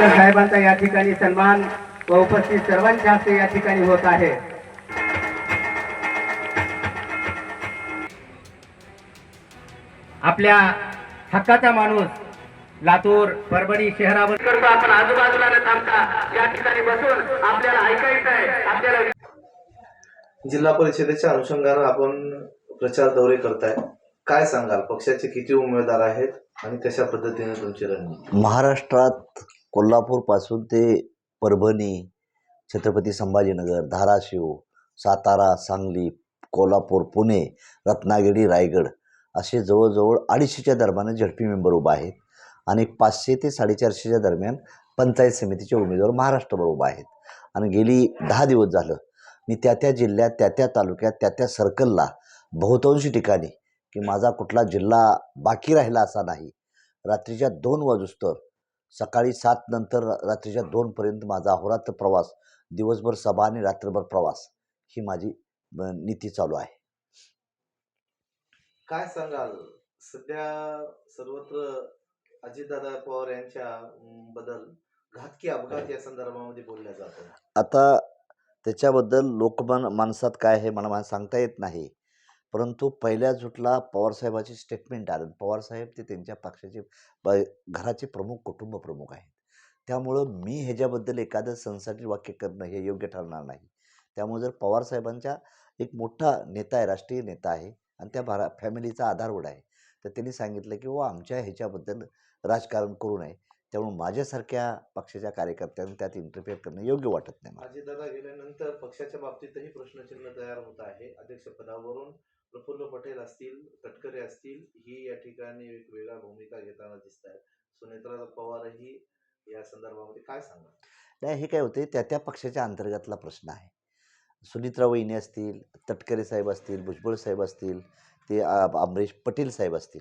आंबेडकर साहेबांचा या ठिकाणी सन्मान व उपस्थित सर्वांच्या हस्ते या ठिकाणी होत आहे. आपल्या हक्काचा माणूस लातूर परभणी शहरावर करतो आपण आजूबाजूला न थांबता या ठिकाणी बसून आपल्याला ऐकायचं आहे. आपल्याला जिल्हा परिषदेच्या अनुषंगानं आपण प्रचार दौरे करताय. काय सांगाल? पक्षाचे किती उमेदवार आहेत आणि कशा पद्धतीने तुमची रणनीती? महाराष्ट्रात कोल्हापूरपासून ते परभणी छत्रपती संभाजीनगर धाराशिव सातारा सांगली कोल्हापूर पुणे रत्नागिरी रायगड असे जवळजवळ अडीचशेच्या दरम्यान झडपी मेंबर उभा आहेत आणि पाचशे ते साडेचारशेच्या दरम्यान पंचायत समितीचे उमेदवार महाराष्ट्रभर उभा आहेत. आणि गेली दहा दिवस झालं मी त्या त्या जिल्ह्यात त्या त्या तालुक्यात त्या त्या सर्कलला बहुतांशी ठिकाणी की माझा कुठला जिल्हा बाकी राहिला असा नाही. रात्रीच्या दोन वाजूस्तर सकाळी सात नंतर रात्रीच्या दोनपर्यंत माझा अहोरात्र प्रवास दिवसभर सभा आणि रात्रभर प्रवास ही माझी नीती चालू आहे. काय सांगाल? सध्या सर्वत्र अजितदादा पवार यांच्या बद्दल घातकी अपघात या संदर्भामध्ये बोलल्या जातं आता त्याच्याबद्दल लोकमान माणसात काय आहे मला मला सांगता येत नाही. परंतु पहिल्या जुटला पवारसाहेबाची स्टेटमेंट आलं. पवारसाहेब ते त्यांच्या पक्षाचे ब- घराचे प्रमुख कुटुंब प्रमुख आहेत. त्यामुळं मी ह्याच्याबद्दल एखादं संसाटी वाक्य करणं हे योग्य ठरणार नाही. त्यामुळे जर पवारसाहेबांच्या एक मोठा नेता आहे राष्ट्रीय नेता आहे आणि त्या भारा फॅमिलीचा आधारवड आहे तर त्यांनी सांगितलं की व आमच्या ह्याच्याबद्दल राजकारण करू नये. त्यामुळे माझ्यासारख्या पक्षाच्या कार्यकर्त्यांनी त्यात इंटरफेअर करणं योग्य वाटत नाही मला. अजितदादा गेल्यानंतर पक्षाच्या बाबतीतही प्रश्नचिन्ह तयार होत आहे. अध्यक्षपदावरून प्रफुल्ल पटेल असतील तटकरे असतील ही या ठिकाणी एक वेगळा भूमिका घेताना दिसत आहेत सुनेत्रा पवारही या संदर्भामध्ये काय सांगा नाही हे काय होते त्या त्या पक्षाच्या अंतर्गतला प्रश्न आहे. सुनित्रा वहिनी असतील तटकरे साहेब असतील भुजबळ साहेब असतील ते अमरीश पटेल साहेब असतील.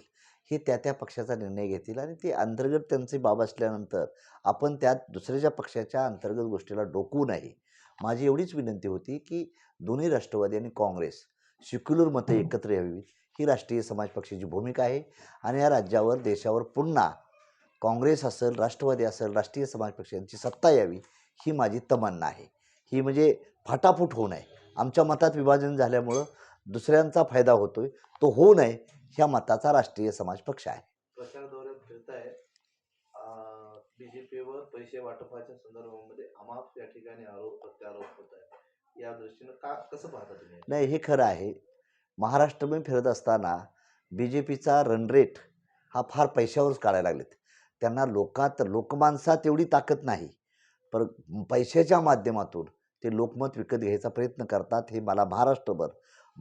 हे त्या त्या पक्षाचा निर्णय घेतील आणि ते अंतर्गत त्यांचे बाब असल्यानंतर आपण त्यात दुसऱ्याच्या पक्षाच्या अंतर्गत गोष्टीला डोकवू नये. माझी एवढीच विनंती होती की दोन्ही राष्ट्रवादी आणि काँग्रेस सेक्युलर मतं एकत्र यावी ही राष्ट्रीय समाज पक्षाची भूमिका आहे आणि या राज्यावर देशावर पुन्हा काँग्रेस असेल राष्ट्रवादी असेल राष्ट्रीय समाज पक्ष यांची सत्ता यावी ही माझी तमन्ना आहे. ही म्हणजे फाटाफूट होऊ नये. आमच्या मतात विभाजन झाल्यामुळं दुसऱ्यांचा फायदा होतोय तो होऊ नये. ह्या मताचा राष्ट्रीय समाज पक्ष आहे. प्रचार दौऱ्यात फिरताय बीजेपीवर पैसे वाटपाच्या संदर्भामध्ये अमाप या ठिकाणी आरोप प्रत्यारोप होत आहे या दृष्टीनं का कसं पाहता तुम्ही? नाही हे खरं आहे. महाराष्ट्रमध्ये फिरत असताना बी जे पीचा रन रेट हा फार पैशावरच काढायला लागलेत. त्यांना लोकात लोकमानसात एवढी ताकद नाही. पर पैशाच्या माध्यमातून ते लोकमत विकत घ्यायचा प्रयत्न करतात हे मला महाराष्ट्रभर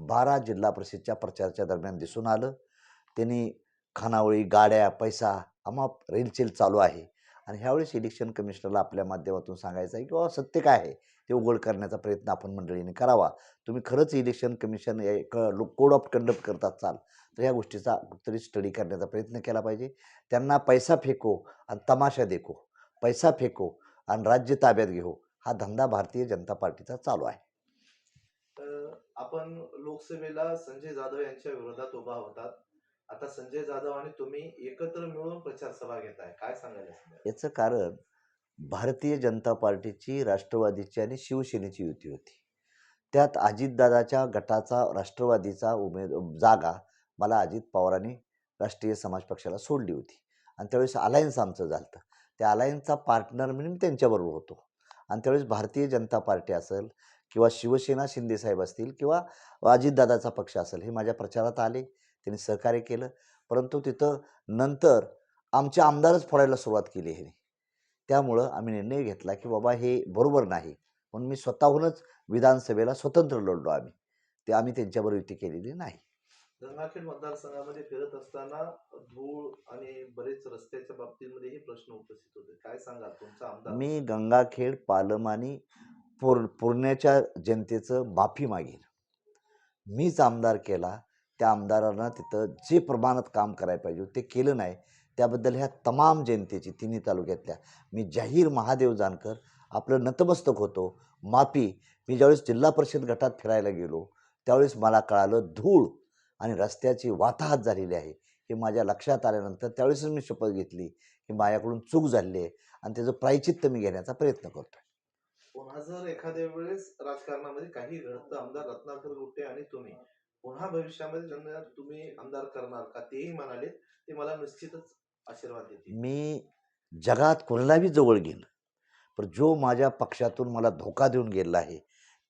बारा जिल्हा परिषदच्या प्रचाराच्या दरम्यान दिसून आलं. त्यांनी खानावळी गाड्या पैसा अमाप रेलचेल चालू आहे. आणि ह्यावेळेस इलेक्शन कमिशनरला आपल्या माध्यमातून सांगायचं आहे की बाबा सत्य काय आहे? ते उघड करण्याचा प्रयत्न आपण मंडळीने करावा. तुम्ही खरंच election commission code of conduct करत असाल तर ह्या गोष्टीचा कुठतरी स्टडी करण्याचा प्रयत्न केला पाहिजे. त्यांना पैसा फेको आणि तमाशा देखो. पैसा फेको आणि राज्य ताब्यात घेऊ हा धंदा भारतीय जनता पार्टीचा चालू आहे. आपण लोकसभेला संजय जाधव यांच्या विरोधात उभा होतात. आता संजय जाधव आणि तुम्ही एकत्र मिळून प्रचार सभा घेताय. काय सांगायला याचं कारण भारतीय जनता पार्टीची राष्ट्रवादीची आणि शिवसेनेची युती होती. त्यात अजितदादाच्या गटाचा राष्ट्रवादीचा उमेद जागा मला अजित पवारांनी राष्ट्रीय समाज पक्षाला सोडली होती. आणि त्यावेळेस अलायन्स आमचं झालं त्या अलायन्सचा पार्टनर म्हणून त्यांच्याबरोबर होतो. आणि त्यावेळेस भारतीय जनता पार्टी असेल किंवा शिवसेना शिंदेसाहेब असतील किंवा अजितदादाचा पक्ष असेल हे माझ्या प्रचारात आले त्यांनी सहकार्य केलं. परंतु तिथं नंतर आमचे आमदारच फोडायला सुरुवात केली ह्याने. त्यामुळं आम्ही निर्णय घेतला की बाबा हे बरोबर नाही. म्हणून मी स्वतःहूनच विधानसभेला स्वतंत्र लढलो आम्ही. ते आम्ही त्यांच्याबरोबर युती केलेली नाही. गंगाखेड मतदारसंघामध्ये फिरत असताना धूळ आणि बरेच रस्त्याच्या बाबतीमध्येही प्रश्न उपस्थित होते. काय सांगाल तुमचा आमदार मी गंगाखेड पालम आणि पुर पुरण्याच्या जनतेचं माफी मागेन. मीच आमदार केला त्या आमदारांना तिथं जे प्रमाणात काम करायला पाहिजे ते केलं नाही. त्याबद्दल ह्या तमाम जनतेची तिन्ही तालुक्यातल्या मी जाहीर महादेव जानकर आपलं नतमस्तक होतो. माफी मी ज्यावेळेस जिल्हा परिषद गटात फिरायला गेलो त्यावेळेस मला कळालं धूळ आणि रस्त्याची वाताहत झालेली आहे. हे माझ्या लक्षात आल्यानंतर त्यावेळेसच मी शपथ घेतली की माझ्याकडून चूक झाली आहे आणि त्याचं प्रायचित्त मी घेण्याचा प्रयत्न करतोय. पुन्हा जर एखाद्या वेळेस राजकारणामध्ये काही घडतं आमदार रत्नाकर गुट्टे आणि तुम्ही पुन्हा भविष्यामध्ये त्यांना तुम्ही आमदार करणार का तेही म्हणाले ते मला निश्चितच आशीर्वाद देतील. मी जगात कोणालाही जवळ घेईन पण जो माझ्या पक्षातून मला धोका देऊन गेला आहे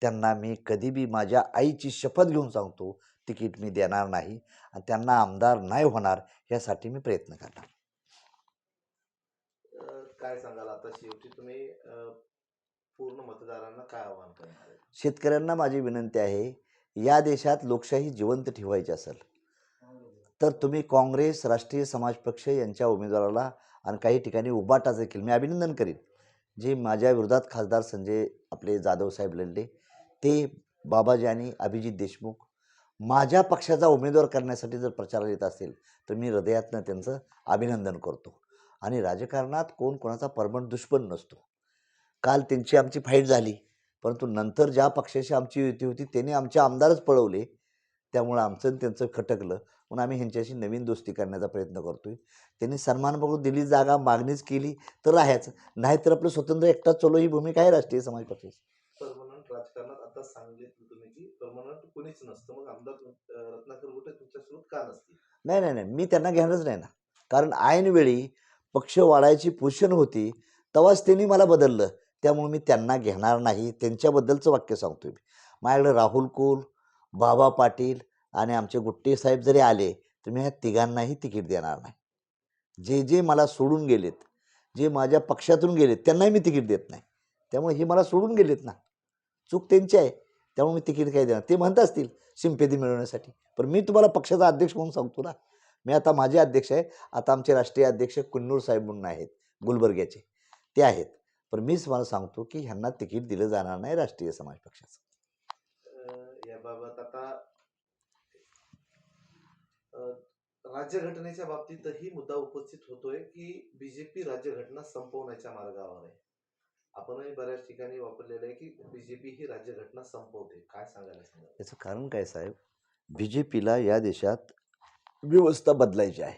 त्यांना मी कधी बी माझ्या आईची शपथ घेऊन सांगतो तिकीट मी देणार नाही आणि त्यांना आमदार नाही होणार यासाठी मी प्रयत्न करणार. काय सांगाल आता शेवटी तुम्ही? पूर्ण मतदारांना काय आव्हान करणार शेतकऱ्यांना माझी विनंती आहे या देशात लोकशाही जिवंत ठेवायची असेल तर तुम्ही काँग्रेस राष्ट्रीय समाज पक्ष यांच्या उमेदवाराला आणि काही ठिकाणी उभाटा देखील मी अभिनंदन करीन. जे माझ्या विरोधात खासदार संजय आपले जाधव साहेब लढले ते बाबाजी आणि अभिजित देशमुख माझ्या पक्षाचा उमेदवार करण्यासाठी जर प्रचाराला येत असेल तर मी हृदयातनं त्यांचं अभिनंदन करतो. आणि राजकारणात कोण कोणाचा परमनंट दुश्मन नसतो. काल त्यांची आमची फाईट झाली. परंतु नंतर ज्या पक्षाशी आमची युती होती त्यांनी आमचे आमदारच पळवले. त्यामुळं आमचं आणि त्यांचं खटकलं. म्हणून आम्ही ह्यांच्याशी नवीन दोस्ती करण्याचा प्रयत्न करतोय. त्यांनी सन्मान बघून दिली जागा मागणीच केली तर राहायचं. नाहीतर आपलं स्वतंत्र एकटाच चलो ही भूमिका आहे राष्ट्रीय समाज पक्षाची? परमनंट राजकारणात आता सांगितलं तुम्ही की परमनंट कुणीच नसतं. मग आमदार अं, रत्नाकर गुट्टे तुमच्यासोबत का नसतील? नाही नाही नाही. मी त्यांना घेणारच नाही ना. कारण ऐनवेळी पक्ष वाढायची पोषण होती तेव्हाच त्यांनी मला बदललं. त्यामुळे मी त्यांना घेणार नाही. त्यांच्याबद्दलचं वाक्य सांगतो मी. माझ्याकडे राहुल कुल बाबा पाटील आणि आमचे गुट्टे साहेब जरी आले तर मी ह्या तिघांनाही तिकीट देणार नाही. जे जे मला सोडून गेलेत जे माझ्या पक्षातून गेलेत त्यांनाही मी तिकीट देत नाही. त्यामुळे हे मला सोडून गेलेत ना. चूक त्यांची आहे त्यामुळे मी तिकीट काही देणार. ते म्हणत असतील सिंपेदी मिळवण्यासाठी. पण मी तुम्हाला पक्षाचा अध्यक्ष म्हणून सांगतो ना. मी आता माझे अध्यक्ष आहे. आता आमचे राष्ट्रीय अध्यक्ष कुन्नूर साहेब म्हणून आहेत गुलबर्ग्याचे. ते आहेत. पण मीच मला सांगतो की ह्यांना तिकीट दिलं जाणार नाही राष्ट्रीय समाज पक्षाचं. याबाबत आता राज्यघटनेच्या बाबतीतही मुद्दा उपस्थित होतोय की बीजेपी राज्यघटना संपवण्याच्या मार्गावर आहे. आपणही बऱ्याच ठिकाणी वापरलेलं आहे की बीजेपी ही राज्यघटना संपवते. काय सांगायला सांगा याचं कारण काय साहेब? बी जे पीला या देशात व्यवस्था बदलायची आहे.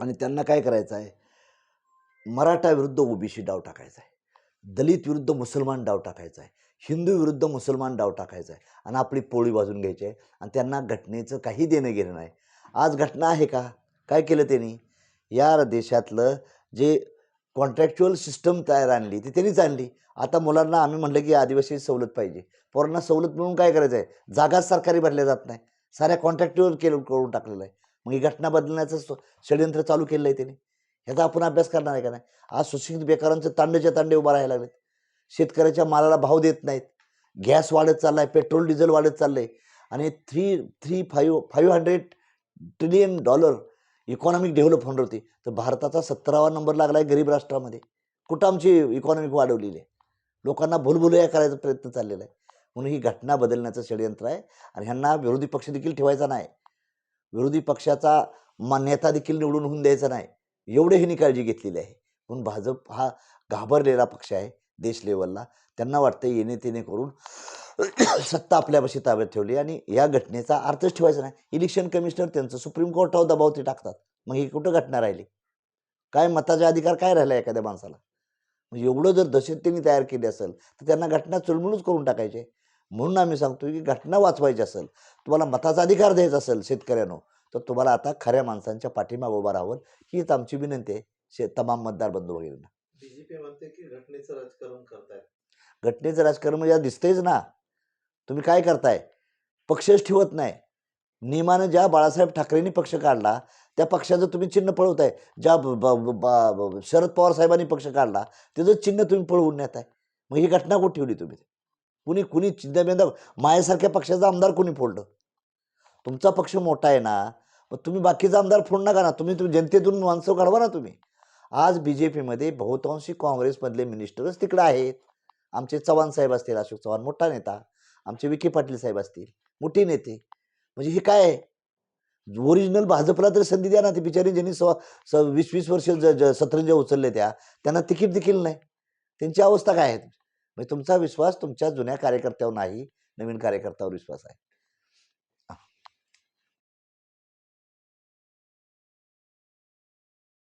आणि त्यांना काय करायचं आहे? मराठा विरुद्ध ओबीसी डाव टाकायचा आहे. दलित विरुद्ध मुसलमान डाव टाकायचा आहे. हिंदू विरुद्ध मुसलमान डाव टाकायचा आहे. आणि आपली पोळी वाजून घ्यायची आहे. आणि त्यांना घटनेचं काही देणं घेणं नाही. आज घटना आहे का? काय केलं त्यांनी? या देशातलं जे कॉन्ट्रॅक्च्युअल सिस्टम तयार आणली ती त्यांनीच आणली. आता मुलांना आम्ही म्हटलं की आदिवासी सवलत पाहिजे. पोरांना सवलत मिळून काय करायचं आहे? जागाच सरकारी भरल्या जात नाही. साऱ्या कॉन्ट्रॅक्टवर केलं करून टाकलेलं आहे. मग ही घटना बदलण्याचं स- षडयंत्र चालू केलं आहे त्यांनी. ह्याचा आपण अभ्यास करणार आहे का नाही? आज सुशिक्षित बेकारांचे तांडेच्या तांडे उभा राहायला लागलेत. शेतकऱ्याच्या मालाला भाव देत नाहीत. गॅस वाढत चालला आहे पेट्रोल डिझेल वाढत चाललं आहे आणि three three five five hundred trillion dollar economic develop होणार होती तर भारताचा सत्तरावा नंबर लागला आहे गरीब राष्ट्रामध्ये. कुठं आमची इकॉनॉमिक वाढवलेली आहे? लोकांना भुलभुलया करायचा प्रयत्न चाललेला आहे. म्हणून ही घटना बदलण्याचं षडयंत्र आहे आणि ह्यांना विरोधी पक्ष देखील ठेवायचा नाही. विरोधी पक्षाचा मा नेता देखील निवडून होऊन द्यायचा नाही. एवढे ह्यांनी काळजी घेतलेली आहे. म्हणून भाजप हा घाबरलेला पक्ष आहे देश लेवलला त्यांना वाटतं येणे तेने करून सत्ता आपल्यापाशी ताब्यात ठेवली आणि या घटनेचा अर्थच ठेवायचा नाही. इलेक्शन कमिशनर त्यांचं सुप्रीम कोर्टावर दबाव ते टाकतात. मग ही कुठं घटना राहिली? काय मताचा अधिकार काय राहिला एखाद्या माणसाला? म्हणजे एवढं जर दहशत त्यांनी तयार केली असेल तर त्यांना घटना चुळमुळूच करून टाकायचे. म्हणून आम्ही सांगतो की घटना वाचवायची असेल तुम्हाला मताचा अधिकार द्यायचा असेल शेतकऱ्यांनो तर तुम्हाला आता खऱ्या माणसांच्या पाठीमागं उभं राहावं. हीच आमची विनंती आहे. शे तमाम मतदार बंधू वगैरेंना बीजेपी म्हणते की घटनेचं राजकारण करतायत. घटनेचं राजकारण म्हणजे दिसतंयच ना. तुम्ही काय करताय? पक्षच ठेवत नाही. नियमानं ज्या बाळासाहेब ठाकरेंनी पक्ष काढला त्या पक्षाचं तुम्ही चिन्ह पळवताय. ज्या ब- ब- ब- ब- शरद पवार साहेबांनी पक्ष काढला त्याचं चिन्ह तुम्ही पळवून नेताय. मग ही घटना कुठे ठेवली तुम्ही? कुणी कुणी चिन्ह बेंद माझ्यासारख्या पक्षाचा आमदार कोणी फोडलं? तुमचा पक्ष मोठा आहे ना. मग तुम्ही बाकीचा आमदार फोड नका ना. तुम्ही तुम्ही जनतेतून माणसं काढवा ना तुम्ही. आज बी जे पीमध्ये बहुतांशी काँग्रेसमधले मिनिस्टरच तिकडे आहेत. आमचे चव्हाण साहेब असतील अशोक चव्हाण मोठा नेता. आमचे विखे पाटील साहेब असतील मोठे नेते. म्हणजे हे काय आहे? ओरिजिनल भाजपला तर संधी द्या ना ते बिचारी ज्यांनी स स वीस वीस वर्ष ज ज सतरंजा उचलले त्या त्यांना तिकीट देखील नाही. त्यांची अवस्था काय आहे? म्हणजे तुमचा विश्वास तुमच्या जुन्या कार्यकर्त्यावर नाही नवीन कार्यकर्त्यावर विश्वास आहे.